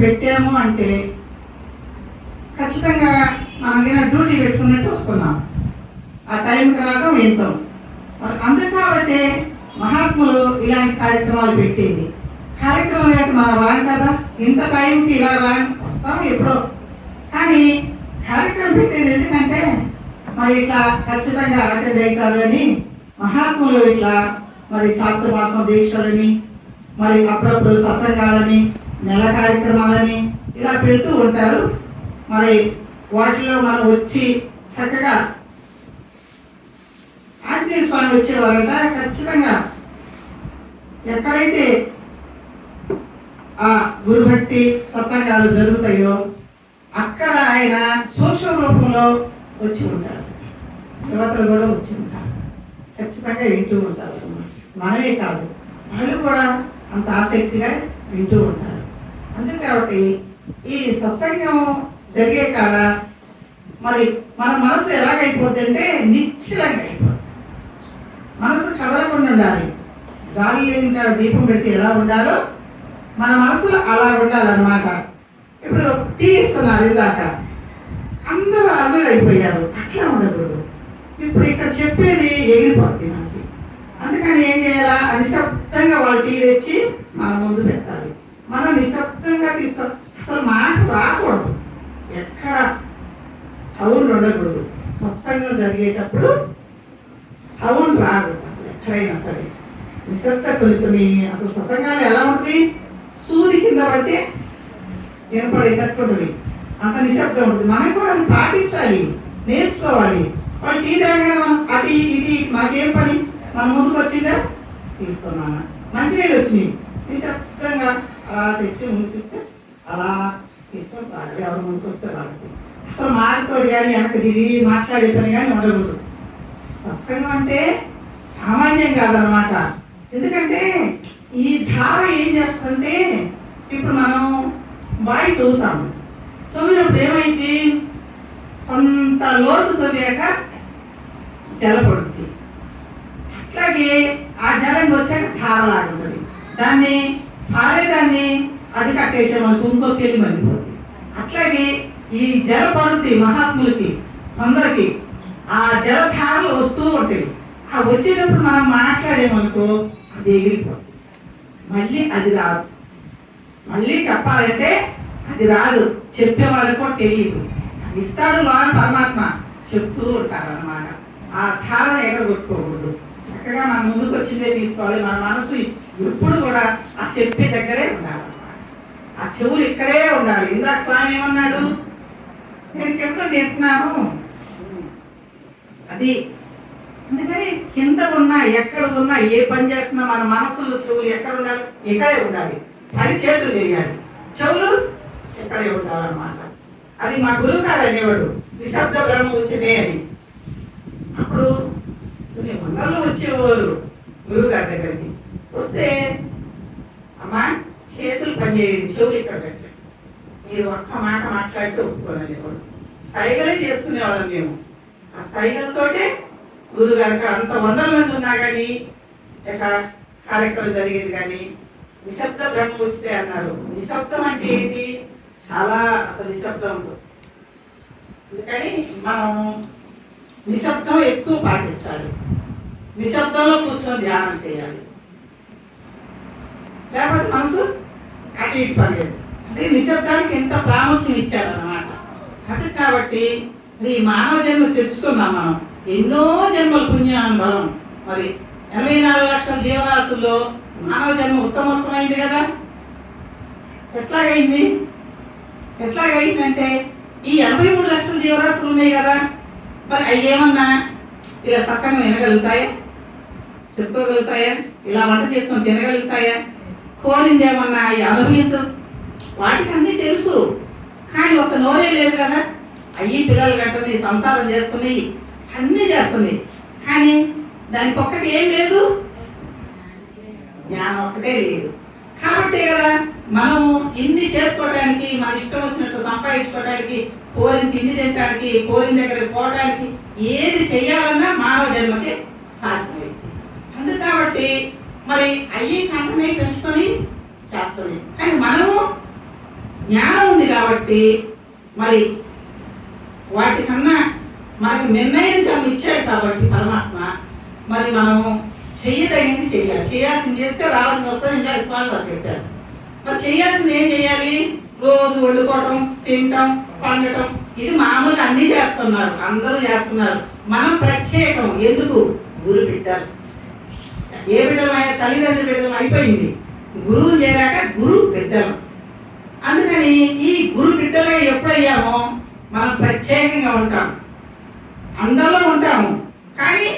పెట్టాము అంటే ఖచ్చితంగా మనం డ్యూటీ పెట్టుకున్నట్టు వస్తున్నాం. ఆ టైంకి తర్వాత వింటాం మరి అందుకు కాబట్టి మహాత్ములు ఇలాంటి కార్యక్రమాలు పెట్టింది. కార్యక్రమం లేక మనం రాం కదా. ఇంత టైంకి ఇలా రా వస్తాం ఎప్పుడో. కానీ కార్యక్రమం పెట్టేది ఎందుకంటే మరి ఇట్లా ఖచ్చితంగా అటెండ్ అవుతారు అని మహాత్ములు ఇట్లా మరి చాతుర్మాసం దీక్షలని మరి అప్పుడప్పుడు సత్సంగాలని నెల కార్యక్రమాలని ఇలా పెడుతూ ఉంటారు. మరి వాటిలో మనం వచ్చి చక్కగా ఆంజనేయ స్వామి వచ్చేవారంట ఖచ్చితంగా ఎక్కడైతే ఆ గురుభక్తి సత్సంగాలు జరుగుతాయో అక్కడ ఆయన సూక్ష్మ రూపంలో వచ్చి ఉంటారు. యువతలు కూడా వచ్చి ఉంటారు. ఖచ్చితంగా వింటూ ఉంటారు. మనమే కాదు. వాళ్ళు కూడా అంత ఆసక్తిగా వింటూ ఉంటారు. అందుకే కాబట్టి ఈ సత్సంగం జరిగే కాడ మరి మన మనసు ఎలాగైపోద్ది అంటే నిశ్చలంగా అయిపోద్ది. మనసు కదలకుండా ఉండాలి. గాలి లేని దీపం పెట్టి ఎలా ఉండాలో మన మనసులో అలా ఉండాలన్నమాట. ఇప్పుడు టీ ఇస్తున్నారు ఇందాక. అందరూ అర్జులు అయిపోయారు అట్లా ఉండకూడదు. ఇప్పుడు ఇక్కడ చెప్పేది ఎగిరిపోతుంది మనకి. అందుకని ఏం చేయాలా? అనిశబ్దంగా వాళ్ళు టీ తెచ్చి మన ముందు పెట్టాలి. మనం నిశ్శబ్దంగా తీసుకో అసలు మాట రాకూడదు. ఎక్కడ సౌండ్ ఉండకూడదు. స్వచ్ఛంగా జరిగేటప్పుడు సౌండ్ రాదు అసలు ఎక్కడైనా సరే. నిశ్శబ్ద కొన్ని అసలు స్వసంగాలు ఎలా ఉంటుంది? సూది కింద పడితే వినపడేటట్టు అంత నిశ్శబ్దం ఉంటుంది. మనకి కూడా అది పాటించాలి. నేర్చుకోవాలి. వాళ్ళు టీ తాగానే మనం అది ఇది మాకేం పని? మన ముందుకు వచ్చిందా? తీసుకున్నాను మంచినీళ్ళు వచ్చినాయి. నిశ్శబ్దంగా అలా తెచ్చి ముందుకు అలా తీసుకొని తాగాలి ఎవరు ముందుకొస్తే వాళ్ళకి. అసలు మారితోడు కానీ వెనక తిరిగి మాట్లాడే పని కానీ ఉండకూడదు. సత్సంగం అంటే సామాన్యం కాదనమాట ఎందుకంటే ఈ ధార ఏం చేస్తుందంటే ఇప్పుడు మనం బావి తవ్వుతాము. తవ్వినప్పుడు ఏమైంది? కొంత లోతు తవ్వాక జల పడుతుంది అట్లాగే ఆ జలం వచ్చాక ధారలాగా ఉంటుంది దాన్ని అది కట్టేసేవాళ్ళు ఇంకో తెలివి అట్లాగే ఈ జల పడుతుంది మహాత్ములకి కొందరికి ఆ జలధారలు వస్తూ ఉంటాయి. ఆ వచ్చేటప్పుడు మనం మాట్లాడేమనుకో అది ఎగిరిపోతుంది మళ్ళీ అది రాదు. మళ్ళీ చెప్పాలంటే అది రాదు. చెప్పే వాళ్ళకి కూడా తెలియదు. ఇస్తాడు లోన పరమాత్మ చెప్తూ ఉంటారు అనమాట ఆ ధారణ ఎక్కడ కొట్టుకోకూడదు చక్కగా మన ముందుకు వచ్చిందే తీసుకోవాలి. మన మనసు ఇప్పుడు కూడా ఆ చెప్పే దగ్గరే ఉండాలి. ఆ చెవులు ఇక్కడే ఉండాలి. ఇందాక స్వామి ఏమన్నాడు? నేను కింద తింటున్నాను. అది అందుకని కింద ఉన్నా ఎక్కడ ఉన్నా ఏ పని చేస్తున్నా మన మనసు చెవులు ఎక్కడ ఉండాలి? ఇక్కడే ఉండాలి. అది చేతులు తెలియాలి చెవులు ఇక్కడే ఉండాలన్నమాట. అది మా గురువు గారు అనేవాడు నిశ్శబ్ద బ్రహ్మ వచ్చిందే అని. అప్పుడు కొన్ని వందలు వచ్చేవారు గురువు గారి దగ్గరికి. వస్తే అమ్మా చేతులు పనిచేయండి చెవులు ఇక్కడ పెట్టండి మీరు ఒక్క మాట మాట్లాడితే ఒప్పుకోలేవాడు సైగలే చేసుకునేవాళ్ళం మేము. ఆ సైగలతోటే గురువు గారికి అంత వందల మంది ఉన్నా కానీ ఇక కార్యక్రమం జరిగేది కానీ నిశ్శబ్ద బ్రహ్మ వచ్చితే అన్నారు. నిశ్శబ్దం అంటే ఏంటి? చాలా అసలు నిశ్శబ్దం. అందుకని మనం నిశ్శబ్దం ఎక్కువ పాటించాలి. నిశ్శబ్దంలో కూర్చొని ధ్యానం చేయాలి. లేకపోతే మనసు అటు ఇటు పడలేదు అంటే నిశ్శబ్దానికి ఎంత ప్రాముఖ్యం ఇచ్చారన్నమాట. అది కాబట్టి మరి ఈ మానవ జన్మ తెచ్చుకున్నాం మనం. ఎన్నో జన్మల పుణ్యానుభవం మరి ఎనభై నాలుగు లక్షల జీవరాశుల్లో మానవ జన్మ ఉత్తమోత్తమైంది కదా. ఎట్లాగైంది? ఎట్లాగైందంటే ఈ ఎనభై మూడు లక్షల జీవరాశులు ఉన్నాయి కదా. మరి అవి ఏమన్నా ఇలా సత్సంగం వినగలుగుతాయా? చెప్పుకోగలుగుతాయా? ఇలా వంట చేసుకొని తినగలుగుతాయా? కోరింది ఏమన్నా అవి అనుభవించు వాటికి అన్నీ తెలుసు. కానీ ఒక నోరే లేదు కదా. అయ్యి పిల్లలు కట్టుని సంసారం చేసుకుని అన్నీ చేస్తుంది. కానీ దానికి ఒక్కటి ఏం లేదు? జ్ఞానం ఒక్కటే లేదు. కాబట్టి కదా మనము ఇన్ని చేసుకోవడానికి మన ఇష్టం వచ్చినట్టు సంపాదించుకోవడానికి కోరిన తిండి తినడానికి కోరిన దగ్గర పోవడానికి ఏది చేయాలన్నా మానవ జన్మకి సాధ్యమైంది. అందుకు కాబట్టి మరి అయ్యే కంటనే పెంచుకొని చేస్తుంది. కానీ మనము జ్ఞానం ఉంది కాబట్టి మరి వాటికన్నా మనకు నిర్ణయించడం ఇచ్చాడు కాబట్టి పరమాత్మ మరి మనము చెయ్యదగింది చేయాలి. చేయాల్సింది చేస్తే రావాల్సిన వస్తుంది ఇంకా స్వామి వారు చెప్పారు. మరి చేయాల్సింది ఏం చేయాలి? రోజు వండుకోవటం తినటం పండటం ఇది మామూలుగా అన్నీ చేస్తున్నారు. అందరూ చేస్తున్నారు. మనం ప్రత్యేకం. ఎందుకు? గురు పెట్టారు ఏ బిడ్డలమైన తల్లిదండ్రుల బిడ్డలు అయిపోయింది. గురువు చేరాక గురు బిడ్డలు. అందుకని ఈ గురు బిడ్డలుగా ఎప్పుడయ్యామో మనం ప్రత్యేకంగా ఉంటాం అందరిలో ఉంటాము. కానీ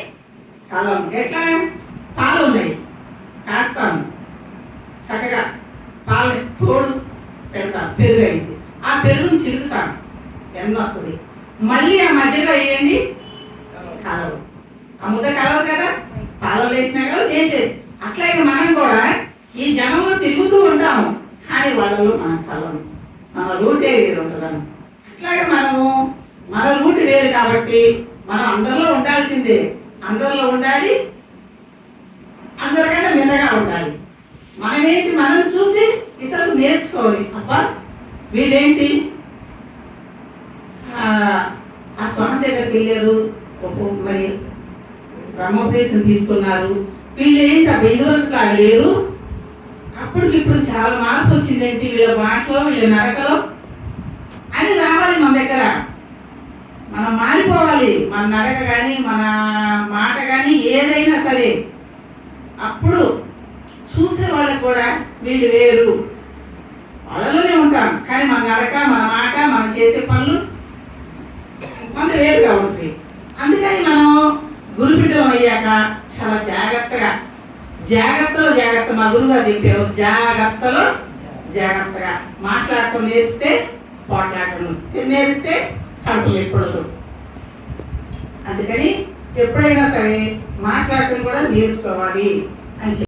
కాలం ఎట్లా? పాలు ఉన్నాయి. కాస్తాము. చక్కగా పాలు తోడు పెడతాం. పెరుగు అయింది ఆ పెరుగుని చిరుగుతాం ఎంత వస్తుంది? మళ్ళీ ఆ మధ్యలో వేయండి. కలవు. ఆ ముద్ద కలవు కదా? పాలలో వేసినా కదా లేచేది అట్లాగే మనం కూడా ఈ జనంలో తిరుగుతూ ఉంటాము. కానీ వాళ్ళలో మన కలవము మన రూటే వేరు ఉంటుందని. అట్లాగే మనము మన రూట్ వేరు కాబట్టి మనం అందరిలో ఉండాల్సిందే. అందరిలో ఉండాలి అందరికన్నా మిన్నగా ఉండాలి. మనమేంటి మనం చూసి ఇతరులు నేర్చుకోవాలి అబ్బా వీళ్ళేంటి? ఆ, స్వామి దగ్గరికి వెళ్ళారు మరి బ్రహ్మోపదేశం తీసుకున్నారు. వీళ్ళు ఏంటి? అబ్బా ఇదివరకు లాగా లేరు. అప్పుడు ఇప్పుడు చాలా మార్పు వచ్చింది. ఏంటి? వీళ్ళ మాటలో వీళ్ళ నడకలో. అని రావాలి మన దగ్గర. మనం మారిపోవాలి. మన నడక కానీ మన మాట కానీ ఏదైనా సరే. అప్పుడు చూసే వాళ్ళకి కూడా వీళ్ళు వేరు. వాళ్ళలోనే ఉంటాం. కానీ మన నడక మన మాట మనం చేసే పనులు మన వేరుగా ఉంటుంది అందుకని మనం గురుబిడ్డలం అయ్యాక చాలా జాగ్రత్తగా. జాగ్రత్తలో జాగ్రత్త మా గురుగారు చెప్పారు. జాగ్రత్తలో జాగ్రత్తగా మాట్లాడటం నేర్స్తే పోట్లాడటం నేర్స్తే కడుపులు ఎప్పుడు అందుకని ఎప్పుడైనా సరే మాట్లాడటం కూడా నేర్చుకోవాలి అని చెప్పి